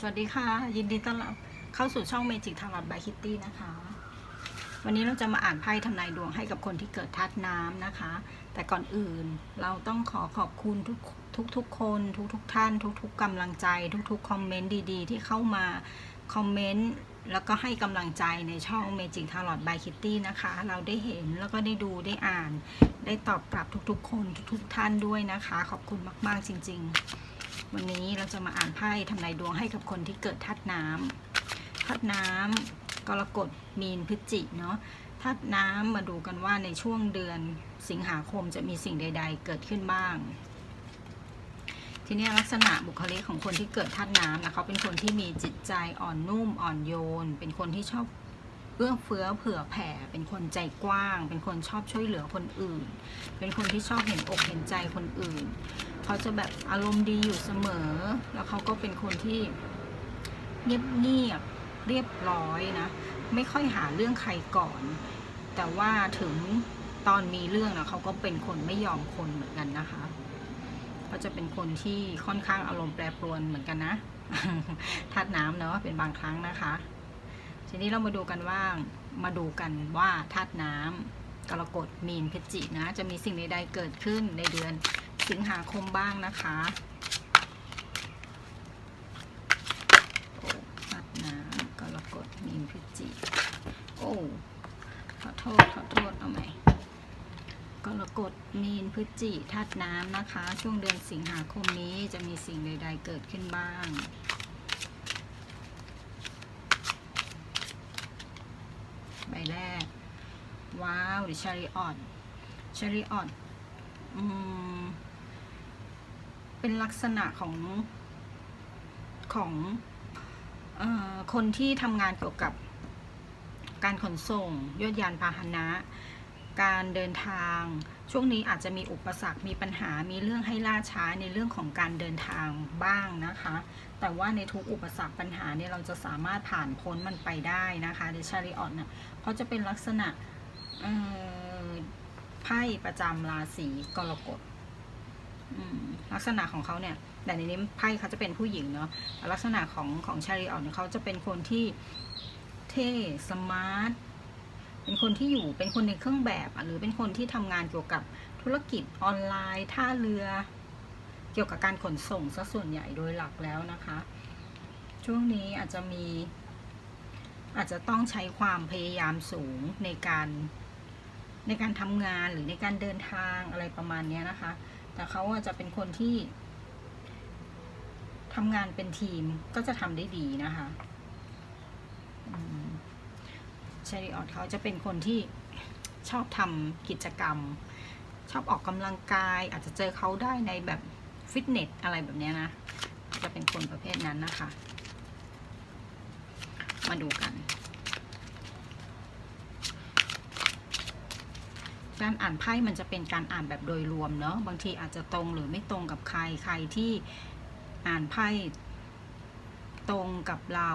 สวัสดีค่ะ ยินดีต้อนรับเข้าสู่ช่อง Magic Tarot by Kitty นะคะ วันนี้เราจะมาอ่านไพ่ทำนายดวงให้กับคนที่เกิดธาตุน้ำนะคะ แต่ก่อนอื่นเราต้องขอขอบคุณทุกทุกทุกคน ทุกทุกท่าน ทุกทุกกำลังใจ ทุกทุกคอมเมนต์ดีๆ ที่เข้ามาคอมเมนต์แล้วก็ให้กำลังใจในช่อง Magic Tarot by Kitty นะคะ เราได้เห็นแล้วก็ได้ดูได้อ่าน ได้ตอบกลับทุกๆ คนทุกๆท่านด้วยนะคะ ขอบคุณมากๆจริง ๆ วันนี้เราจะมาอ่านไพ่ทำนายดวงให้กับคนที่เกิดธาตุน้ำธาตุน้ำกรกฎมีนพฤศจิเนาะธาตุน้ำมาดูกันว่าในช่วงเดือนสิงหาคมจะมีสิ่งใด ๆ เกิดขึ้นบ้าง ทีนี้ลักษณะบุคลิกของคนที่เกิดธาตุน้ำนะเขาเป็นคนที่มีจิตใจอ่อนนุ่มอ่อนโยน เป็นคนที่ชอบ เอื้อเฟื้อเผื่อแผ่ เป็นคนใจกว้าง เป็นคนชอบช่วยเหลือคนอื่น เป็นคนที่ชอบเห็นอกเห็นใจคนอื่น เขาจะแบบอารมณ์ดีอยู่เสมอ แล้วเขาก็เป็นคนที่เงียบเงียบเรียบร้อยนะ ไม่ค่อยหาเรื่องใครก่อน แต่ว่าถึงตอนมีเรื่องนะเขาก็เป็นคนไม่ยอมคนเหมือนกันนะคะเขาจะเป็นคนที่ค่อนข้างอารมณ์แปรปรวนเหมือนกันนะธาตุน้ำเนาะเป็นบางครั้งนะคะ ทีนี้เรามาดูกันว่ามาดูกันว่าธาตุน้ำกรกฎมีนพฤศจินะ จะมีสิ่งใดๆเกิดขึ้นในเดือนสิงหาคมบ้างนะคะโอ้ปัดน้ำกรกฎมีนพฤศจิ โอ้ขอโทษขอโทษเอาใหม่กรกฎมีนพฤศจิธาตุน้ำนะคะ ช่วงเดือนสิงหาคมนี้จะมีสิ่งใด ๆ เกิดขึ้นบ้าง ใบ แรก ว้าวดิชาริออนชาริออนอืมเป็นลักษณะของของออคนที่ทำงานเกี่ยวกับการขนส่งยวดยานพาหนะ การเดินทาง ช่วงนี้อาจจะมีอุปสรรคมีปัญหามีเรื่องให้ล่าช้าในเรื่องของการเดินทางบ้างนะคะ แต่ว่าในทุกอุปสรรคปัญหาเนี่ยเราจะสามารถผ่านพ้นมันไปได้นะคะเดชาริออนเนี่ยเขาจะเป็นลักษณะไพ่ประจำราศีกรกฎลักษณะของเขาเนี่ยแต่ในนี้ไพ่เขาจะเป็นผู้หญิงเนาะลักษณะของของชาลีออนเนี่ยเขาจะเป็นคนที่เท่สมาร์ท เป็นคนที่อยู่เป็นคนในเครื่องแบบหรือเป็นคนที่ทำงานเกี่ยวกับธุรกิจออนไลน์ท่าเรือ เกี่ยวกับการขนส่งซะส่วนใหญ่โดยหลักแล้วนะคะ ช่วงนี้อาจจะมี อาจจะต้องใช้ความพยายามสูงในการในการทำงานหรือในการเดินทางอะไรประมาณนี้นะคะ แต่เขาอะจะเป็นคนที่ทำงานเป็นทีมก็จะทำได้ดีนะคะ ชาริออดเขาจะเป็นคนที่ชอบทำกิจกรรม ชอบออกกำลังกาย อาจจะเจอเขาได้ในแบบฟิตเนสอะไรแบบนี้นะ จะเป็นคนประเภทนั้นนะคะ มาดูกัน การอ่านไพ่มันจะเป็นการอ่านแบบโดยรวมเนาะบางทีอาจจะตรงหรือไม่ตรงกับใครใครที่อ่านไพ่ตรงกับเรา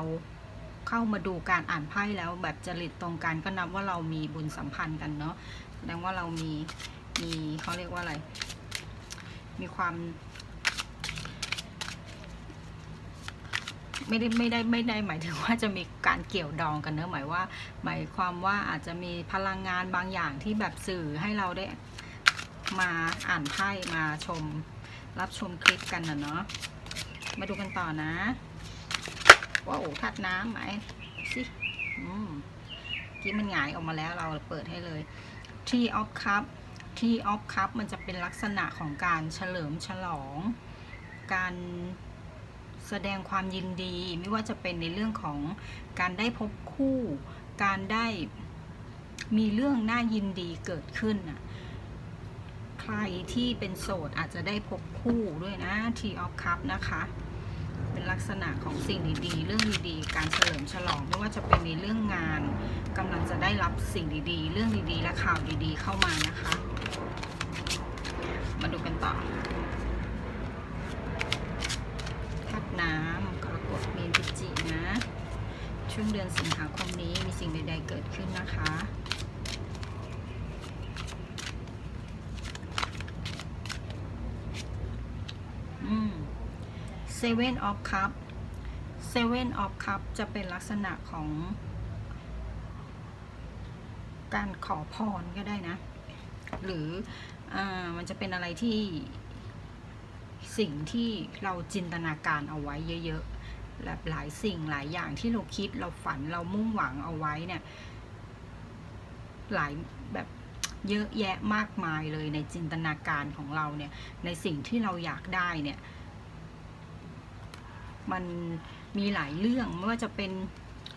เข้ามาดูการอ่านไพ่แล้วแบบจริตตรงกันก็นับว่าเรามีบุญสัมพันธ์กันเนาะแสดงว่าเรามีมีเขาเรียกว่าอะไร มีความไม่ได้ไม่ได้ไม่ได้หมายถึงว่าจะมีการเกี่ยวดองกันเนอะหมายว่า หมายความว่าอาจจะมีพลังงานบางอย่างที่แบบสื่อให้เราได้มาอ่านไพ่มาชม รับชมคลิปกันนะเนาะมาดูกันต่อนะ ว่าโอ้ทัดน้ำไหมสิอืมกี้มันหงายออกมาแล้วเราเปิดให้เลยที่ออฟคัพที่ออฟคัพมันจะเป็นลักษณะของการเฉลิมฉลอง การแสดงความยินดี ไม่ว่าจะเป็นในเรื่องของการได้พบคู่ การได้มีเรื่องน่ายินดีเกิดขึ้นน่ะใครที่เป็นโสดอาจจะได้พบคู่ด้วยนะทีออฟคัพนะคะ เป็นลักษณะของสิ่งดีๆ เรื่องดีๆ การเฉลิมฉลองไม่ว่าจะเป็นในเรื่องงานกำลังจะได้รับสิ่งดีๆ เรื่องดีๆ และข่าวดีๆ เข้ามานะคะ มาดูกันต่อทัดน้ำกรกฎมีนพิจินะ ช่วงเดือนสิงหาคมนี้มีสิ่งใดๆเกิดขึ้นนะคะ อืม Seven of Cup Seven of Cup จะเป็นลักษณะของ การขอพรก็ได้นะ หรืออมันจะเป็นอะไรที่สิ่งที่เราจินตนาการเอาไว้เยอะๆแบบหลายสิ่งหลายอย่างที่เราคิดเราฝันเรามุ่งหวังเอาไว้เนี่ย หลายแบบเยอะแยะมากมายเลยในจินตนาการของเราเนี่ย ในสิ่งที่เราอยากได้เนี่ย มันมีหลายเรื่องไม่ว่าจะเป็น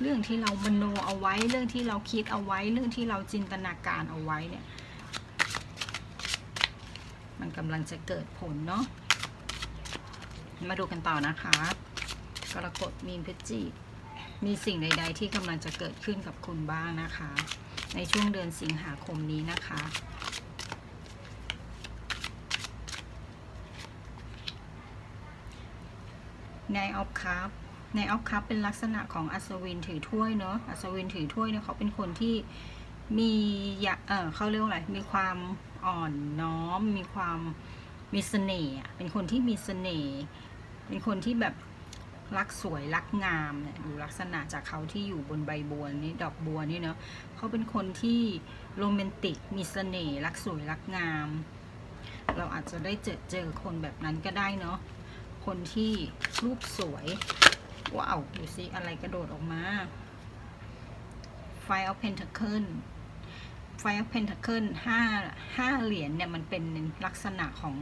เรื่องที่เรามโนเอาไว้ เรื่องที่เราคิดเอาไว้ เรื่องที่เราจินตนาการเอาไว้เนี่ย มันกำลังจะเกิดผลเนาะมาดูกันต่อนะคะ กรกฎมีนพฤศจิกมีสิ่งใด ๆ ที่กำลังจะเกิดขึ้นกับคุณบ้างนะคะ ในช่วงเดือนสิงหาคมนี้นะคะ ในออฟคัพในออฟคัพเป็นลักษณะของอัศวินถือถ้วยเนาะอัศวินถือถ้วยเนี่ยเขาเป็นคนที่มีอยาเออเขาเรียกว่าอะไร มีความอ่อนน้อม มีความมีเสน่ห์เป็นคนที่มีเสน่ห์ เป็นคนที่แบบรักสวยรักงามเนี่ยดูลักษณะจากเขาที่อยู่บนใบบัวนี่ดอกบัวนี่เนาะเขาเป็นคนที่โรแมนติกมีเสน่ห์รักสวยรักงาม เราอาจจะได้เจอเจอคนแบบนั้นก็ได้เนาะ คนที่รูปสวย ว้าวดูสิอะไรกระโดดออกมา Five of Pentacle Five of Pentacle ห้าห้าเหรียญเนี่ยมันเป็นลักษณะของ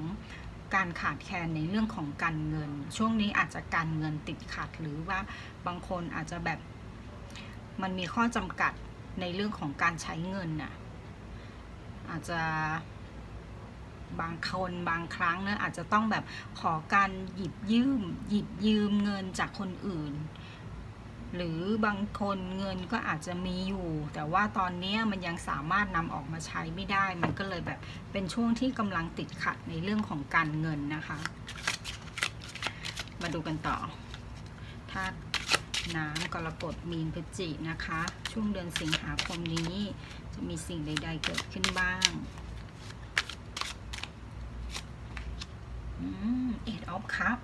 การขาดแคลนในเรื่องของการเงิน ช่วงนี้อาจจะการเงินติดขัดหรือว่าบางคนอาจจะแบบมันมีข้อจำกัดในเรื่องของการใช้เงินน่ะอาจจะ บางคนบางครั้งนะอาจจะต้องแบบขอการหยิบยืม หยิบยืมเงินจากคนอื่น หรือบางคนเงินก็อาจจะมีอยู่ แต่ว่าตอนนี้มันยังสามารถนำออกมาใช้ไม่ได้ มันก็เลยแบบเป็นช่วงที่กำลังติดขัดในเรื่องของการเงินนะคะ มาดูกันต่อธาตุน้ำกรกฎมีนพฤศจินะคะ ช่วงเดือนสิงหาคมนี้จะมีสิ่งใด ๆ เกิดขึ้นบ้าง เอ็ดออฟคัพ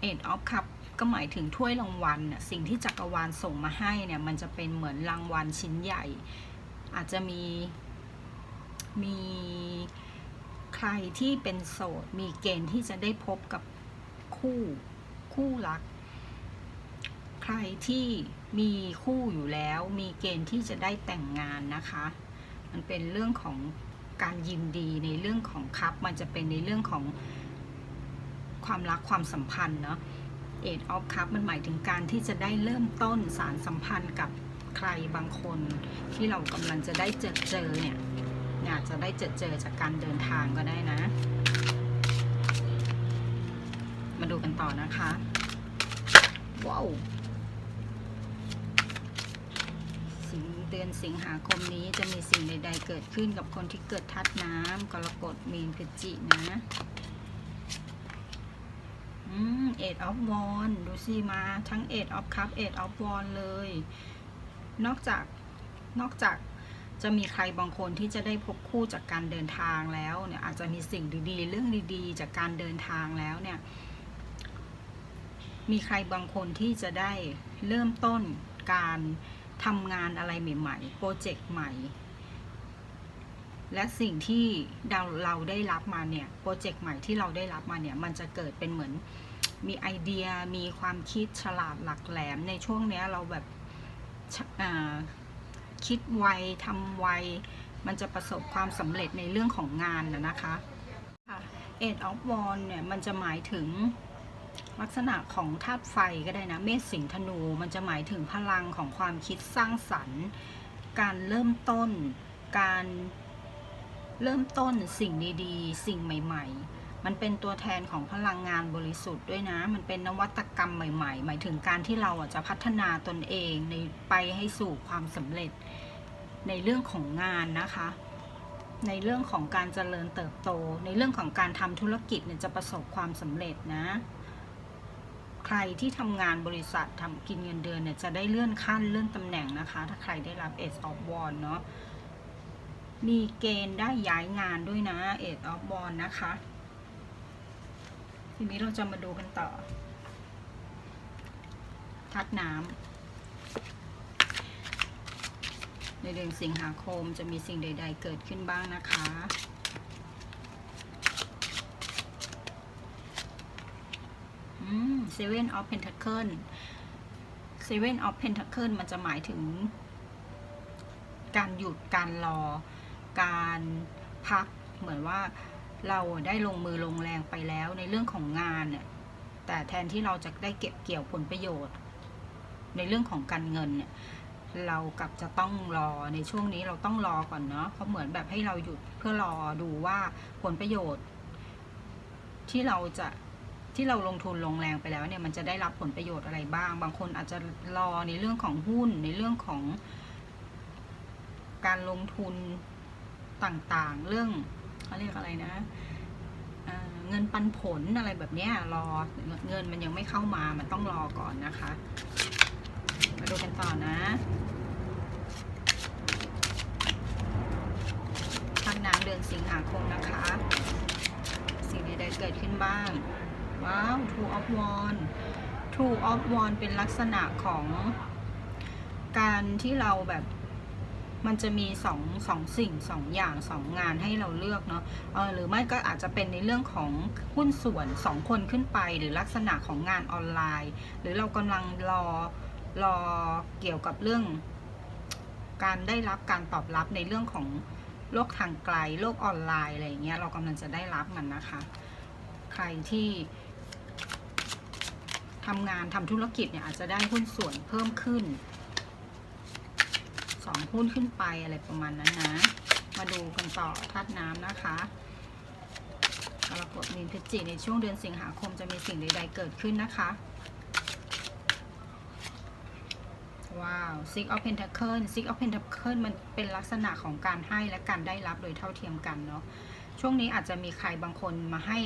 เอ็ดออฟคัพก็หมายถึงถ้วยรางวัลน่ะสิ่งที่จักรวาลส่งมาให้เนี่ยมันจะเป็นเหมือนรางวัลชิ้นใหญ่ อาจจะมีมีใครที่เป็นโสด มีเกณฑ์ที่จะได้พบกับคู่คู่รัก ใครที่มีคู่อยู่แล้ว มีเกณฑ์ที่จะได้แต่งงานนะคะ มันเป็นเรื่องของ การยินดีในเรื่องของคัพมันจะเป็นในเรื่องของความรักความสัมพันธ์เนาะเอ็ดออฟคัพมันหมายถึงการที่จะได้เริ่มต้นสารสัมพันธ์กับใครบางคนที่เรากำลังจะได้เจอเจอเนี่ยอาจจะได้เจอเจอจากการเดินทางก็ได้นะ มาดูกันต่อนะคะ ว้าว สิง เดือนสิงหาคมนี้จะมีสิ่งใด ๆ เกิดขึ้นกับคนที่เกิดทัดน้ำกรกฎมีนพฤศจินะอืมเอ็ดออฟวอนดูสิมาทั้งเอ็ดออฟคัพเอ็ดออฟวอนเลย นอกจากนอกจากจะมีใครบางคนที่จะได้พบคู่จากการเดินทางแล้วเนี่ยอาจจะมีสิ่งดีๆ เรื่องดีๆ จากการเดินทางแล้วเนี่ย มีใครบางคนที่จะได้เริ่มต้นการ ทำงานอะไรใหม่ๆ โปรเจกต์ใหม่ และสิ่งที่เราเราได้รับมาเนี่ย โปรเจกต์ใหม่ที่เราได้รับมาเนี่ย มันจะเกิดเป็นเหมือนมีไอเดีย มีความคิดฉลาดหลักแหลม ในช่วงนี้เราแบบคิดไวทำไว มันจะประสบความสำเร็จในเรื่องของงานนะนะคะเอ็ดออฟวอนเนี่ย มันจะหมายถึง ลักษณะของธาตุไฟก็ได้นะ เมษสิงห์ธนูมันจะหมายถึงพลังของความคิดสร้างสรรค์ การเริ่มต้น การเริ่มต้นสิ่งดีๆ สิ่งใหม่ ๆ มันเป็นตัวแทนของพลังงานบริสุทธิ์ด้วยนะ มันเป็นนวัตกรรมใหม่ ๆ หมายถึงการที่เราจะพัฒนาตนเองในไปให้สู่ความสำเร็จในเรื่องของงานนะคะ ในเรื่องของการเจริญเติบโต ในเรื่องของการทำธุรกิจเนี่ยจะประสบความสำเร็จนะ ใครที่ทำงานบริษัททำกินเงินเดือนเนี่ยจะได้เลื่อนขั้นเลื่อนตำแหน่งนะคะ ถ้าใครได้รับ Ace of w a n d เนาะมีเกณฑ์ได้ย้ายงานด้วยนะ Ace of w a n d นะคะ ทีนี้เราจะมาดูกันต่อธาตุน้ำในเดือนสิงหาคมจะมีสิ่งใด ๆ เกิดขึ้นบ้างนะคะ อืม Seven of Pentacle Seven of Pentacle มันจะหมายถึง การหยุดการรอ การพักเหมือนว่าเราได้ลงมือลงแรงไปแล้วในเรื่องของงานเนี่ยแต่แทนที่เราจะได้เก็บเกี่ยวผลประโยชน์ ในเรื่องของการเงินเนี่ยเรากลับจะต้องรอในช่วงนี้เราต้องรอก่อนเนาะเพราะเหมือนแบบให้เราหยุดเพื่อรอดูว่าผลประโยชน์ ที่เราจะ ที่เราลงทุนลงแรงไปแล้วเนี่ยมันจะได้รับผลประโยชน์อะไรบ้าง บางคนอาจจะรอในเรื่องของหุ้นในเรื่องของ การลงทุนต่างๆ เรื่องเขาเรียกอะไรนะเเงินปันผลอะไรแบบนี้รอเงินมันยังไม่เข้ามามันต้องรอก่อนนะคะ มาดูกันต่อนะพันน้ำเดือนสิงหาคมนะคะ สิ่งใดๆเกิดขึ้นบ้าง ว้าว Two of wand Two of wand เป็นลักษณะของการที่เราแบบมันจะมีสองสองสิ่งสองอย่างสองงานให้เราเลือกเนาะเออหรือไม่ก็อาจจะเป็นในเรื่องของหุ้นส่วนสองคนขึ้นไป หรือลักษณะของงานออนไลน์ หรือเรากำลังรอรอเกี่ยวกับเรื่อง การได้รับการตอบรับในเรื่องของโลกทางไกลโลกออนไลน์อะไรเงี้ยเรากำลังจะได้รับมันนะคะ ใครที่ ทำงานทำธุรกิจเนี่ยอาจจะได้หุ้นส่วนเพิ่มขึ้นสองหุ้นขึ้นไปอะไรประมาณนั้นนะ มาดูกันต่อธาตุน้ำนะคะกรกฎมีนพฤศจิในช่วงเดือนสิงหาคมจะมีสิ่งใด ๆ เกิดขึ้นนะคะ ว้าว Six of Pentacle Six of Pentacle มันเป็นลักษณะของการให้และการได้รับโดยเท่าเทียมกันเนาะ ช่วงนี้อาจจะมีใครบางคนมาให้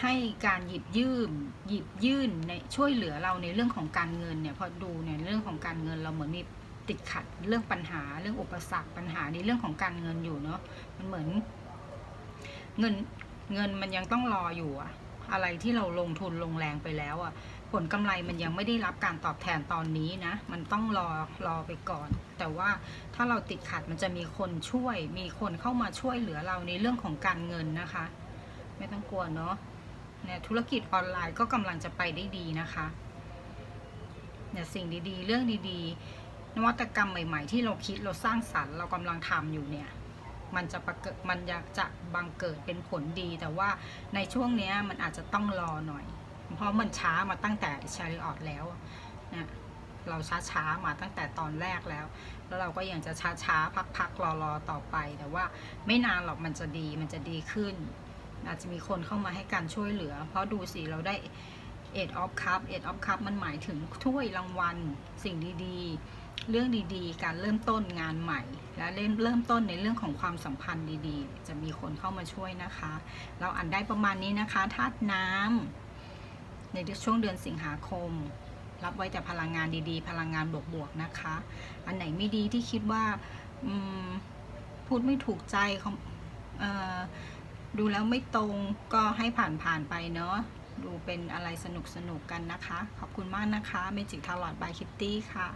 ให้การหยิบยื่นหยิบยื่นในช่วยเหลือเราในเรื่องของการเงินเนี่ยพอดูในเรื่องของการเงินเราเหมือนมีติดขัดเรื่องปัญหาเรื่องอุปสรรคปัญหาในเรื่องของการเงินอยู่เนาะมันเหมือน เงินเงินมันยังต้องรออยู่อะอะไรที่เราลงทุนลงแรงไปแล้วอะผลกำไรมันยังไม่ได้รับการตอบแทนตอนนี้นะ มันต้องรอรอไปก่อน แต่ว่าถ้าเราติดขัดมันจะมีคนช่วย มีคนเข้ามาช่วยเหลือเราในเรื่องของการเงินนะคะ ไม่ต้องกลัวเนาะ เนี่ยธุรกิจออนไลน์ก็กำลังจะไปได้ดีนะคะเนี่ยสิ่งดีๆ เรื่องดีๆ นวัตกรรมใหม่ ๆ ที่เราคิดเราสร้างสรรค์เรากำลังทำอยู่เนี่ยมันจะประเกิดมันอยากจะบังเกิดเป็นผลดี แต่ว่าในช่วงนี้มันอาจจะต้องรอหน่อย เพราะมันช้ามาตั้งแต่ชาริออตแล้วเนี่ยเราช้าช้ามาตั้งแต่ตอนแรกแล้ว แล้วเราก็ยังจะช้าช้าๆพักๆรอๆต่อไป แต่ว่าไม่นานหรอกมันจะดีมันจะดีขึ้น อาจจะมีคนเข้ามาให้การช่วยเหลือ เพราะดูสิเราได้ e 8 of cup 8 of cup มันหมายถึงถ้วยรางวัล สิ่งดีๆ เรื่องดีๆ การเริ่มต้นงานใหม่ และเริ่มเริ่มต้นในเรื่องของความสัมพันธ์ดีๆ จะมีคนเข้ามาช่วยนะคะ เราอ่านได้ประมาณนี้นะคะธาตุน้ำในช่วงเดือนสิงหาคม รับไว้แต่พลังงานดีๆ พลังงานบวกๆนะคะ อันไหนไม่ดีที่คิดว่าพูดไม่ถูกใจเขาเอ่อ ดูแล้วไม่ตรงก็ให้ผ่านๆไปเนาะดูเป็นอะไรสนุกๆกันนะคะ ขอบคุณมากนะคะเมจิกทาร์ลอดบายคิตตี้ค่ะ